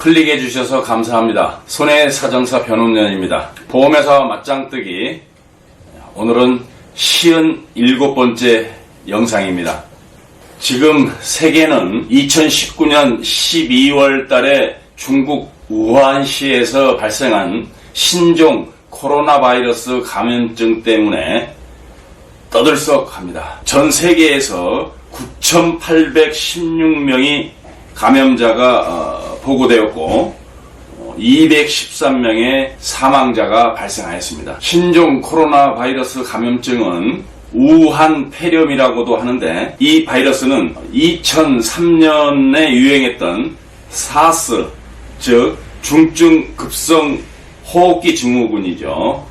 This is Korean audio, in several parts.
클릭해 주셔서 감사합니다. 손해사정사 변호인입니다. 보험회사 맞짱뜨기 오늘은 시은 일곱 번째 영상입니다. 지금 세계는 2019년 12월 달에 중국 우한시에서 발생한 신종 코로나 바이러스 감염증 때문에 떠들썩합니다. 전 세계에서 9,816명이 감염자가 어, 보고되었고 213명의 사망자가 발생하였습니다. 신종 코로나 바이러스 감염증은 우한 폐렴이라고도 하는데 이 바이러스는 2003년에 유행했던 사스 즉 중증 급성 호흡기 증후군이죠.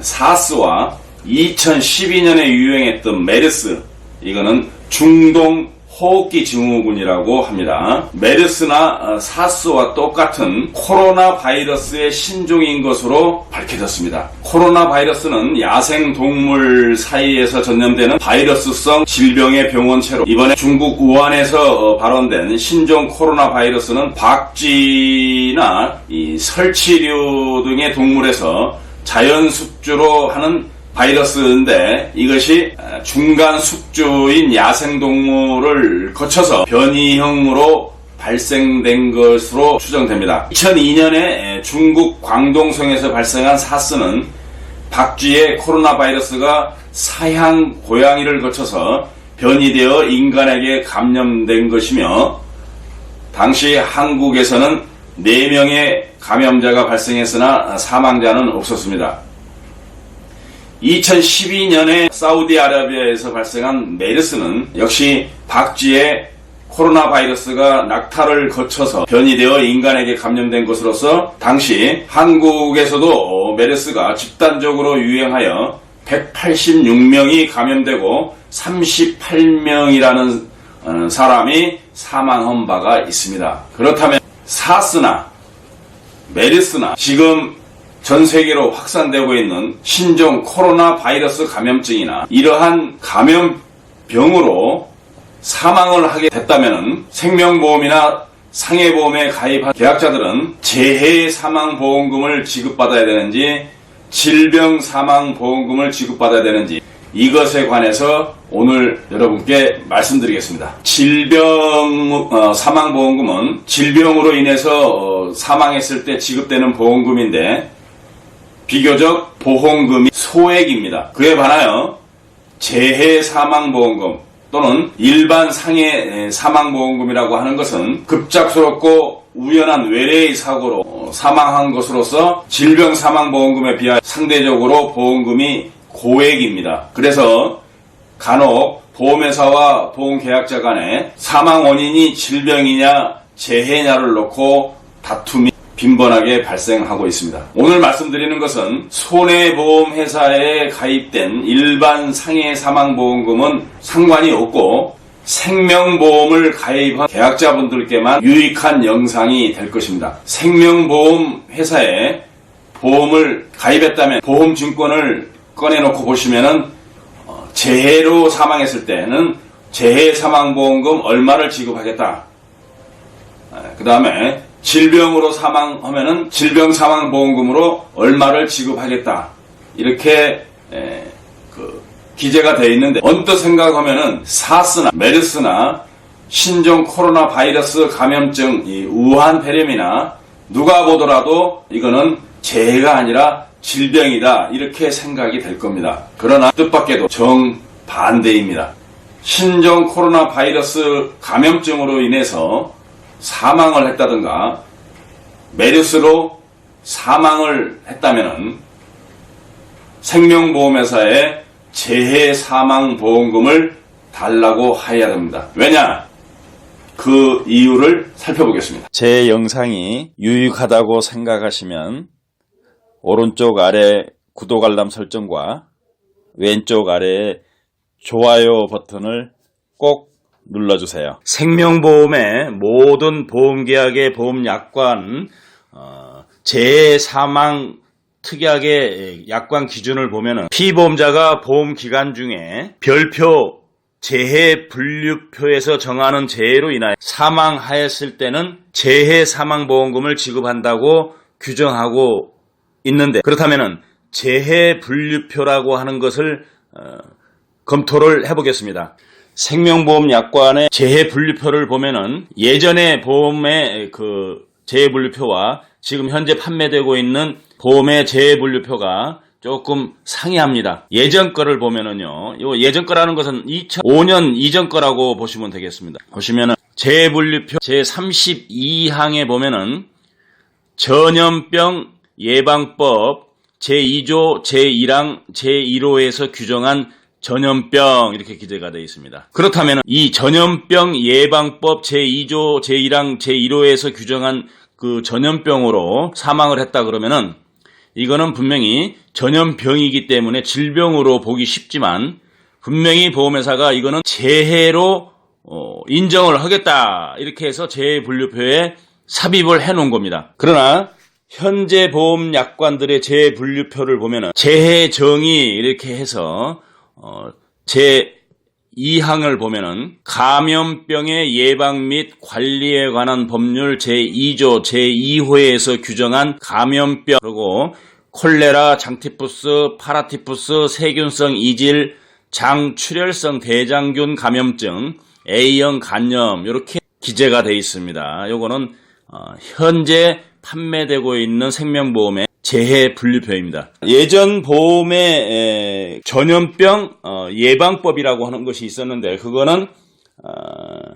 사스와 2012년에 유행했던 메르스 이거는 중동 호흡기 증후군이라고 합니다. 메르스나 어, 사스와 똑같은 코로나 바이러스의 신종인 것으로 밝혀졌습니다. 코로나 바이러스는 야생 동물 사이에서 전염되는 바이러스성 질병의 병원체로 이번에 중국 우한에서 어, 발원된 신종 코로나 바이러스는 박쥐나 이 설치류 등의 동물에서 자연 숙주로 하는 바이러스인데 이것이 중간 숙주인 야생동물을 거쳐서 변이형으로 발생된 것으로 추정됩니다. 2002년에 중국 광동성에서 발생한 사스는 박쥐의 코로나 바이러스가 사양 고양이를 거쳐서 변이되어 인간에게 감염된 것이며 당시 한국에서는 4명의 감염자가 발생했으나 사망자는 없었습니다. 2012년에 사우디아라비아에서 발생한 메르스는 역시 박쥐의 코로나 바이러스가 낙타를 거쳐서 변이되어 인간에게 감염된 것으로서 당시 한국에서도 메르스가 집단적으로 유행하여 186명이 감염되고 38명이라는 어, 사람이 사망한 바가 있습니다. 그렇다면 사스나 메르스나 지금 전 세계로 확산되고 있는 신종 코로나 바이러스 감염증이나 이러한 감염병으로 사망을 하게 됐다면 생명보험이나 상해보험에 가입한 계약자들은 재해 사망보험금을 지급받아야 되는지 질병 사망보험금을 지급받아야 되는지 이것에 관해서 오늘 여러분께 말씀드리겠습니다. 질병 어, 사망보험금은 질병으로 인해서 어, 사망했을 때 지급되는 보험금인데 비교적 보험금이 소액입니다. 그에 반하여 재해 사망보험금 또는 일반 상해 사망보험금이라고 하는 것은 급작스럽고 우연한 외래의 사고로 어, 사망한 것으로서 질병 사망보험금에 비하여 상대적으로 보험금이 고액입니다. 그래서 간혹 보험회사와 보험계약자 간에 사망 원인이 질병이냐 재해냐를 놓고 다툼이 빈번하게 발생하고 있습니다. 오늘 말씀드리는 것은 손해보험회사에 가입된 일반 상해 사망보험금은 상관이 없고 생명보험을 가입한 계약자분들께만 유익한 영상이 될 것입니다. 생명보험 회사에 보험을 가입했다면 보험증권을 꺼내놓고 보시면은 어, 재해로 사망했을 때는 재해 사망보험금 얼마를 지급하겠다. 그 다음에 질병으로 사망하면은 질병 사망 보험금으로 얼마를 지급하겠다 이렇게 에, 그 기재가 되어 있는데 언뜻 생각하면은 사스나 메르스나 신종 코로나 바이러스 감염증 이 우한 폐렴이나 누가 보더라도 이거는 재해가 아니라 질병이다 이렇게 생각이 될 겁니다. 그러나 뜻밖에도 정반대입니다. 신종 코로나 바이러스 감염증으로 인해서 사망을 했다든가 메르스로 사망을 했다면은 생명보험회사에 재해 사망 보험금을 달라고 해야 됩니다. 왜냐? 그 이유를 살펴보겠습니다. 제 영상이 유익하다고 생각하시면 오른쪽 아래 구독 알람 설정과 왼쪽 아래 좋아요 버튼을 꼭 눌러주세요. 생명보험의 모든 보험계약의 보험약관 어, 재사망 특약의 약관 기준을 보면 피보험자가 보험 기간 중에 별표 재해 분류표에서 정하는 재해로 인하여 사망하였을 때는 재해 사망 보험금을 지급한다고 규정하고 있는데 그렇다면은 재해 분류표라고 하는 것을 어, 검토를 해보겠습니다. 생명보험 약관의 재해 분류표를 보면은 예전의 보험의 그 재해 분류표와 지금 현재 판매되고 있는 보험의 재해 분류표가 조금 상이합니다. 예전 거를 보면은요, 요 예전 거라는 것은 2005년 이전 거라고 보시면 되겠습니다. 보시면은 재해 분류표 제 32항에 보면은 전염병 예방법 제2조 제1항 제1호에서 규정한 전염병 이렇게 기재가 되어 있습니다. 그렇다면 이 전염병 예방법 제2조 제1항 제1호에서 규정한 그 전염병으로 사망을 했다 그러면은 이거는 분명히 전염병이기 때문에 질병으로 보기 쉽지만 분명히 보험회사가 이거는 재해로 어, 인정을 하겠다 이렇게 해서 재해 분류표에 삽입을 해 놓은 겁니다. 그러나 현재 보험 약관들의 재해 분류표를 보면은 재해 정의 이렇게 해서 어, 제 2항을 보면은 감염병의 예방 및 관리에 관한 법률 제2조 제2호에서 규정한 감염병 그리고 콜레라, 장티푸스, 파라티푸스, 세균성 이질, 장출혈성 대장균 감염증, A형 간염 이렇게 기재가 되어 있습니다. 요거는 어, 현재 판매되고 있는 생명보험의 재해 분류표입니다. 예전 보험의 에, 전염병 어, 예방법이라고 하는 것이 있었는데 그거는 어,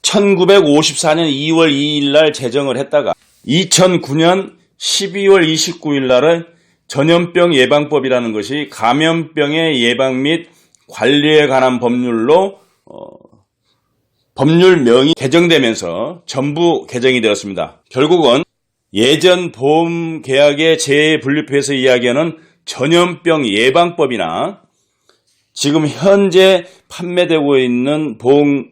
1954년 2월 2일 날 제정을 했다가 2009년 12월 29일 날에 전염병 예방법이라는 것이 감염병의 예방 및 관리에 관한 법률로 어, 법률명이 개정되면서 전부 개정이 되었습니다. 결국은 예전 보험 계약의 재분류표에서 이야기하는 전염병 예방법이나 지금 현재 판매되고 있는 보험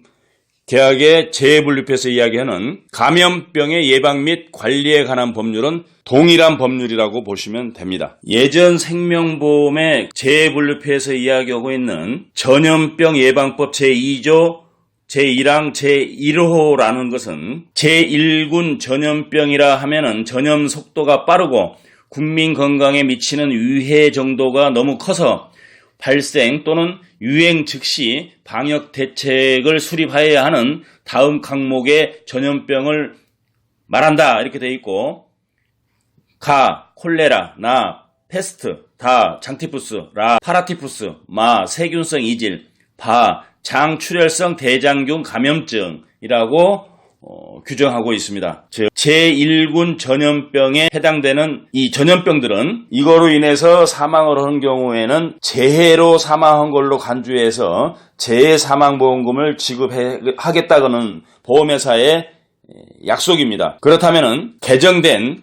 계약의 재분류표에서 이야기하는 감염병의 예방 및 관리에 관한 법률은 동일한 법률이라고 보시면 됩니다. 예전 생명보험의 재분류표에서 이야기하고 있는 전염병 예방법 제2조 제1항 제1호라는 것은 제1군 전염병이라 하면은 전염 속도가 빠르고 국민 건강에 미치는 위해 정도가 너무 커서 발생 또는 유행 즉시 방역 대책을 수립하여야 하는 다음 항목의 전염병을 말한다. 이렇게 되어 있고 가, 콜레라, 나, 페스트, 다, 장티푸스, 라, 파라티푸스, 마, 세균성 이질, 바, 장출혈성 대장균 감염증이라고 어, 규정하고 있습니다. 즉 제1군 전염병에 해당되는 이 전염병들은 이거로 인해서 사망을 한 경우에는 재해로 사망한 걸로 간주해서 재해 사망 보험금을 지급하겠다고는 보험회사의 약속입니다. 그렇다면 개정된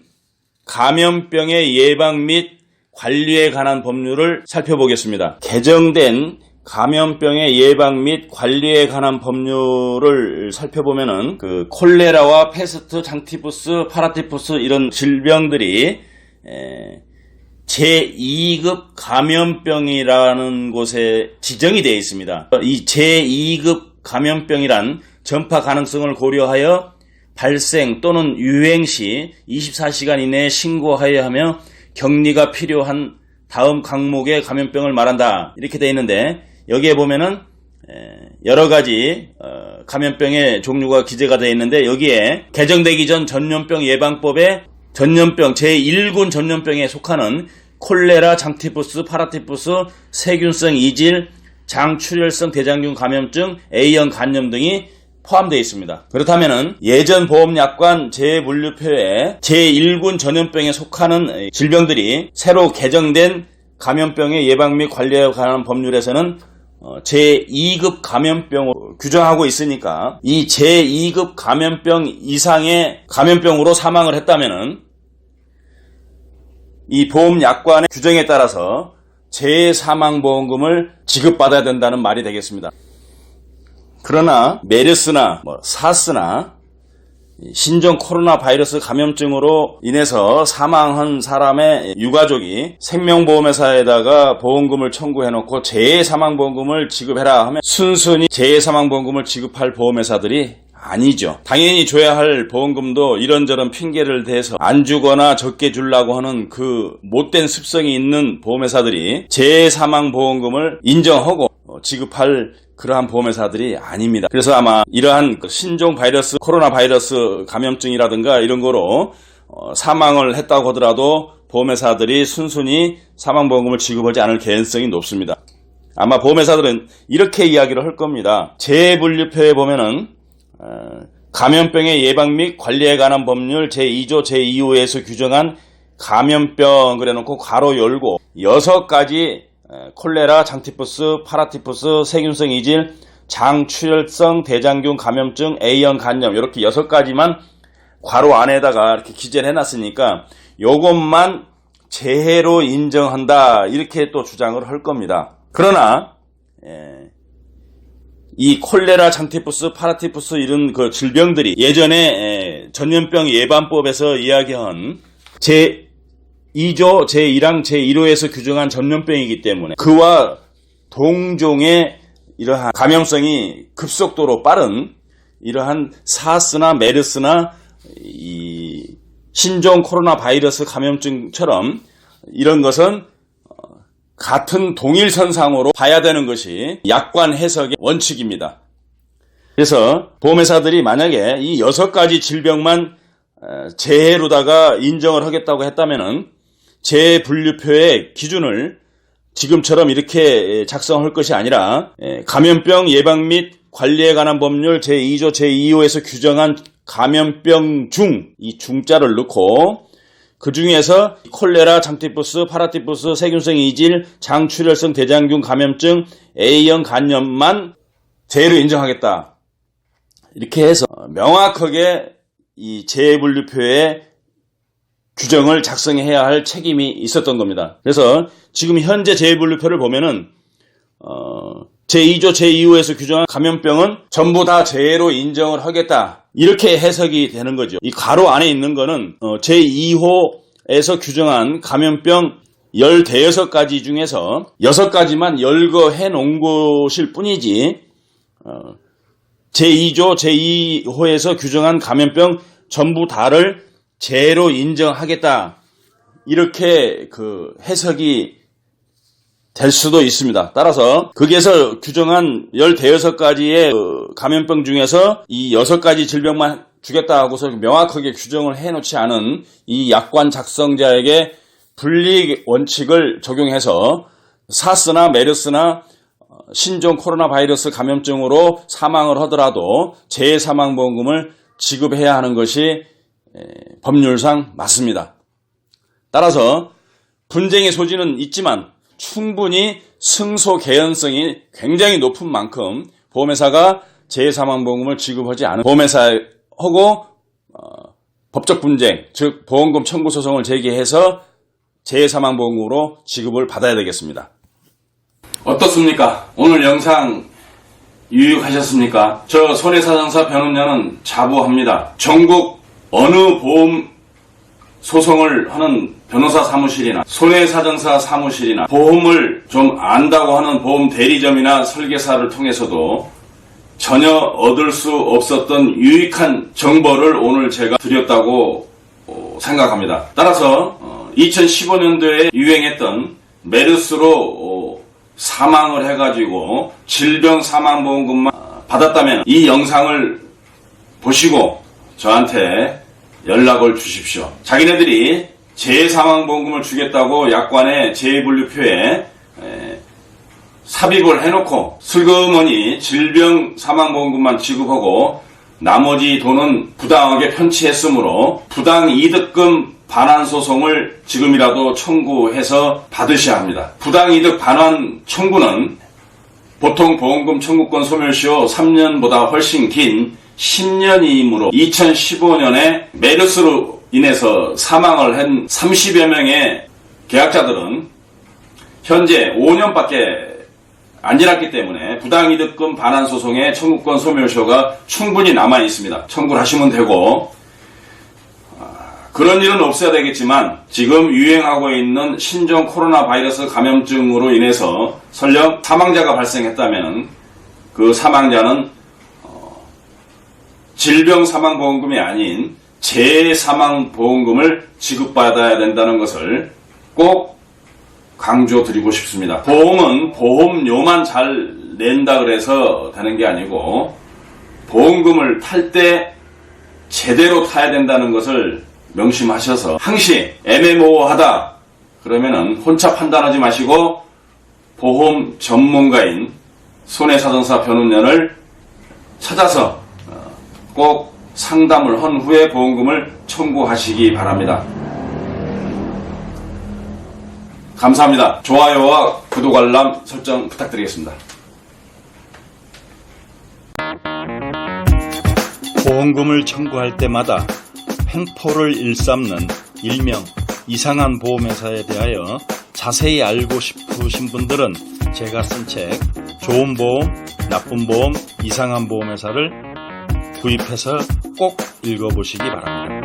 감염병의 예방 및 관리에 관한 법률을 살펴보겠습니다. 개정된 감염병의 예방 및 관리에 관한 법률을 살펴보면은 그 콜레라와 페스트, 장티푸스, 파라티푸스 이런 질병들이 제2급 감염병이라는 곳에 지정이 되어 있습니다. 이 제2급 감염병이란 전파 가능성을 고려하여 발생 또는 유행 시 24시간 이내에 신고하여야 하며 격리가 필요한 다음 항목의 감염병을 말한다. 이렇게 되어 있는데 여기에 보면은 여러 가지 어, 감염병의 종류가 기재가 되어 있는데 여기에 개정되기 전 전염병 예방법에 전염병 제1군 전염병에 속하는 콜레라, 장티푸스, 파라티푸스, 세균성 이질, 장출혈성 대장균 감염증, A형 간염 등이 포함되어 있습니다. 그렇다면 예전 보험약관 재분류표에 제1군 전염병에 속하는 질병들이 새로 개정된 감염병의 예방 및 관리에 관한 법률에서는 어, 제2급 감염병으로 규정하고 있으니까 이 제2급 감염병 이상의 감염병으로 사망을 했다면은 이 보험약관의 규정에 따라서 재사망보험금을 지급받아야 된다는 말이 되겠습니다. 그러나 메르스나 뭐 사스나 신종 코로나 바이러스 감염증으로 인해서 사망한 사람의 유가족이 생명보험회사에다가 보험금을 청구해놓고 재해사망보험금을 지급해라 하면 순순히 재해사망보험금을 지급할 보험회사들이 아니죠. 당연히 줘야 할 보험금도 이런저런 핑계를 대서 안 주거나 적게 주려고 하는 그 못된 습성이 있는 보험회사들이 재해사망보험금을 인정하고 어, 지급할 그러한 보험회사들이 아닙니다. 그래서 아마 이러한 그 신종 바이러스, 코로나 바이러스 감염증이라든가 이런 거로 어, 사망을 했다고 하더라도 보험회사들이 순순히 사망보험금을 지급하지 않을 개연성이 높습니다. 아마 보험회사들은 이렇게 이야기를 할 겁니다. 재분류표에 보면은 어, 감염병의 예방 및 관리에 관한 법률 제2조 제2호에서 규정한 감염병 그래놓고 가로 열고 여섯 가지 에, 콜레라, 장티푸스, 파라티푸스, 세균성 이질, 장출혈성 대장균 감염증, A형 간염 이렇게 여섯 가지만 괄호 안에다가 이렇게 기재를 해놨으니까 요것만 재해로 인정한다 이렇게 또 주장을 할 겁니다. 그러나 에, 이 콜레라, 장티푸스, 파라티푸스 이런 그 질병들이 예전에 에, 전염병 예방법에서 이야기한 제 2조 제1항 제1호에서 규정한 전염병이기 때문에 그와 동종의 이러한 감염성이 급속도로 빠른 이러한 사스나 메르스나 이 신종 코로나 바이러스 감염증처럼 이런 것은 같은 동일선상으로 봐야 되는 것이 약관 해석의 원칙입니다. 그래서 보험회사들이 만약에 이 여섯 가지 질병만 어, 재해로다가 인정을 하겠다고 했다면은 재 분류표의 기준을 지금처럼 이렇게 작성할 것이 아니라 에, 감염병 예방 및 관리에 관한 법률 제2조 제2호에서 규정한 감염병 중 이 중자를 넣고 그 중에서 콜레라, 장티푸스, 파라티푸스, 세균성 이질, 장출혈성 대장균 감염증, A형 간염만 재해로 인정하겠다. 이렇게 해서 명확하게 이 재분류표에 규정을 작성해야 할 책임이 있었던 겁니다. 그래서 지금 현재 재분류표를 보면은 어, 제2조 제2호에서 규정한 감염병은 전부 다 재해로 인정을 하겠다. 이렇게 해석이 되는 거죠. 이 가로 안에 있는 거는 어, 제2호에서 규정한 감염병 15가지 중에서 6가지만 열거해 놓은 것일 뿐이지 어, 제2조 제2호에서 규정한 감염병 전부 다를 재해로 인정하겠다. 이렇게 그 해석이 될 수도 있습니다. 따라서 거기에서 규정한 15가지의 그 감염병 중에서 이 6가지 질병만 주겠다 하고서 명확하게 규정을 해놓지 않은 이 약관 작성자에게 분리 원칙을 적용해서 사스나 메르스나 신종 코로나 바이러스 감염증으로 사망을 하더라도 재해사망보험금을 지급해야 하는 것이 법률상 맞습니다. 따라서 분쟁의 소지는 있지만 충분히 승소 개연성이 굉장히 높은 만큼 보험회사가 재해사망보험금을 지급하지 않은 보험회사하고 어, 법적 분쟁, 즉 보험금 청구 소송을 제기해서 재해사망보험금으로 지급을 받아야 되겠습니다. 어떻습니까? 오늘 영상 유익하셨습니까? 저 손해사정사 변호사는 자부합니다. 전국 어느 보험 소송을 하는 변호사 사무실이나 손해사정사 사무실이나 보험을 좀 안다고 하는 보험 대리점이나 설계사를 통해서도 전혀 얻을 수 없었던 유익한 정보를 오늘 제가 드렸다고 어, 생각합니다. 따라서 2015년도에 유행했던 메르스로 어, 사망을 해가지고 질병 사망보험금만 받았다면 이 영상을 보시고 저한테 연락을 주십시오. 자기네들이 재해사망보험금을 주겠다고 약관의 재해분류표에 에, 삽입을 해놓고 슬그머니 질병 사망보험금만 지급하고 나머지 돈은 부당하게 편취했으므로 부당 이득금 반환 소송을 지금이라도 청구해서 받으셔야 합니다. 부당 이득 반환 청구는 보통 보험금 청구권 소멸시효 3년보다 훨씬 긴 10년이므로 2015년에 메르스로 인해서 사망을 한 30여 명의 계약자들은 현재 5년밖에 안 지났기 때문에 부당이득금 반환 소송의 청구권 소멸효가 충분히 남아 있습니다. 청구를 하시면 되고 아, 그런 일은 없어야 되겠지만 지금 유행하고 있는 신종 코로나 바이러스 감염증으로 인해서 설령 사망자가 발생했다면 그 사망자는 어, 질병 사망 보험금이 아닌 재사망 보험금을 지급받아야 된다는 것을 꼭 강조드리고 싶습니다. 보험은 보험료만 잘 낸다 그래서 되는 게 아니고 보험금을 탈 때 제대로 타야 된다는 것을 명심하셔서 항시 애매모호하다 그러면은 혼자 판단하지 마시고 보험 전문가인 손해사정사 변호인을 찾아서 어, 꼭 상담을 한 후에 보험금을 청구하시기 바랍니다. 감사합니다. 좋아요와 구독 알람 설정 부탁드리겠습니다. 보험금을 청구할 때마다 횡포를 일삼는 일명 이상한 보험회사에 대하여 자세히 알고 싶으신 분들은 제가 쓴 책 좋은 보험, 나쁜 보험, 이상한 보험회사를 구입해서 꼭 읽어보시기 바랍니다.